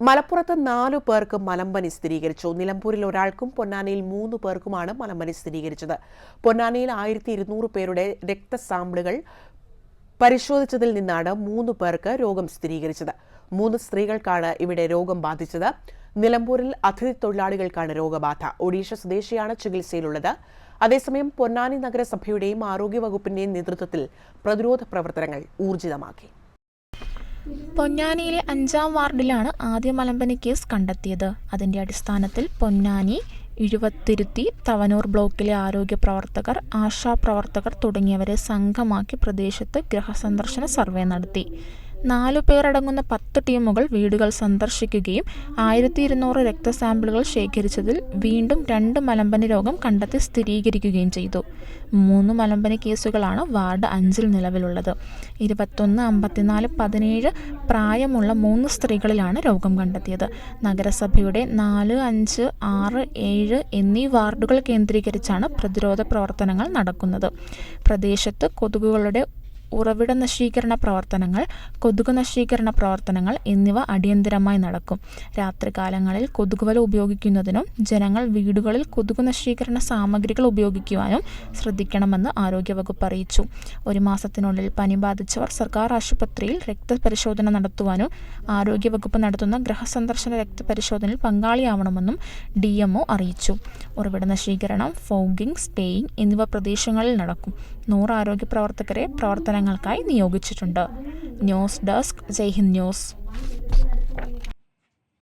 മലപ്പുറത്ത് നാലു പേർക്ക് മലമ്പനി സ്ഥിരീകരിച്ചു. നിലമ്പൂരിൽ ഒരാൾക്കും പൊന്നാനിയിൽ മൂന്ന് പേർക്കുമാണ് മലമ്പനി സ്ഥിരീകരിച്ചത്. പൊന്നാനിയിൽ ആയിരത്തി ഇരുന്നൂറ് പേരുടെ രക്തസാമ്പിളുകൾ പരിശോധിച്ചതിൽ നിന്നാണ് മൂന്ന് പേർക്ക് രോഗം സ്ഥിരീകരിച്ചത്. മൂന്ന് സ്ത്രീകൾക്കാണ് ഇവിടെ രോഗം ബാധിച്ചത്. നിലമ്പൂരിൽ അതിഥി തൊഴിലാളികൾക്കാണ് രോഗബാധ. ഒഡീഷ സ്വദേശിയാണ് ചികിത്സയിലുള്ളത്. അതേസമയം പൊന്നാനി നഗരസഭയുടെയും ആരോഗ്യവകുപ്പിന്റെയും നേതൃത്വത്തിൽ പ്രതിരോധ പ്രവർത്തനങ്ങൾ ഊർജിതമാക്കി. പൊന്നാനിയിലെ അഞ്ചാം വാർഡിലാണ് ആദ്യ മലമ്പനി കേസ് കണ്ടെത്തിയത്. അതിന്റെ അടിസ്ഥാനത്തിൽ പൊന്നാനി ഇഴുവത്തിരുത്തി തവനൂർ ബ്ലോക്കിലെ ആരോഗ്യ പ്രവർത്തകർ ആശാപ്രവർത്തകർ തുടങ്ങിയവരെ സംഘമാക്കി പ്രദേശത്ത് ഗൃഹസന്ദർശന സർവേ നടത്തി. നാലു പേരടങ്ങുന്ന പത്ത് ടീമുകൾ വീടുകൾ സന്ദർശിക്കുകയും ആയിരത്തി ഇരുന്നൂറ് രക്തസാമ്പിളുകൾ ശേഖരിച്ചതിൽ വീണ്ടും രണ്ട് മലമ്പനി രോഗം കണ്ടെത്തി സ്ഥിരീകരിക്കുകയും ചെയ്തു. മൂന്ന് മലമ്പനി കേസുകളാണ് വാർഡ് അഞ്ചിൽ നിലവിലുള്ളത്. ഇരുപത്തൊന്ന് അമ്പത്തിനാല് പതിനേഴ് പ്രായമുള്ള മൂന്ന് സ്ത്രീകളിലാണ് രോഗം കണ്ടെത്തിയത്. നഗരസഭയുടെ നാല് അഞ്ച് ആറ് ഏഴ് എന്നീ വാർഡുകൾ കേന്ദ്രീകരിച്ചാണ് പ്രതിരോധ പ്രവർത്തനങ്ങൾ നടക്കുന്നത്. പ്രദേശത്ത് കൊതുകുകളുടെ ഉറവിട നശീകരണ പ്രവർത്തനങ്ങൾ കൊതുക് നശീകരണ പ്രവർത്തനങ്ങൾ എന്നിവ അടിയന്തരമായി നടക്കും. രാത്രികാലങ്ങളിൽ കൊതുകുവല ഉപയോഗിക്കുന്നതിനും ജനങ്ങൾ വീടുകളിൽ കൊതുക് നശീകരണ സാമഗ്രികൾ ഉപയോഗിക്കുവാനും ശ്രദ്ധിക്കണമെന്ന് ആരോഗ്യവകുപ്പ് അറിയിച്ചു. ഒരു മാസത്തിനുള്ളിൽ പനി ബാധിച്ചവർ സർക്കാർ ആശുപത്രിയിൽ രക്തപരിശോധന നടത്തുവാനും ആരോഗ്യവകുപ്പ് നടത്തുന്ന ഗൃഹസന്ദർശന രക്തപരിശോധനയിൽ പങ്കാളിയാവണമെന്നും ഡി അറിയിച്ചു. ഉറവിട നശീകരണം ഫോഗിങ് സ്റ്റേയിങ് എന്നിവ പ്രദേശങ്ങളിൽ നടക്കും. നൂറ് ആരോഗ്യ പ്രവർത്തകരെ പ്രവർത്തനങ്ങൾക്കായി നിയോഗിച്ചിട്ടുണ്ട്. News desk Jaihind news.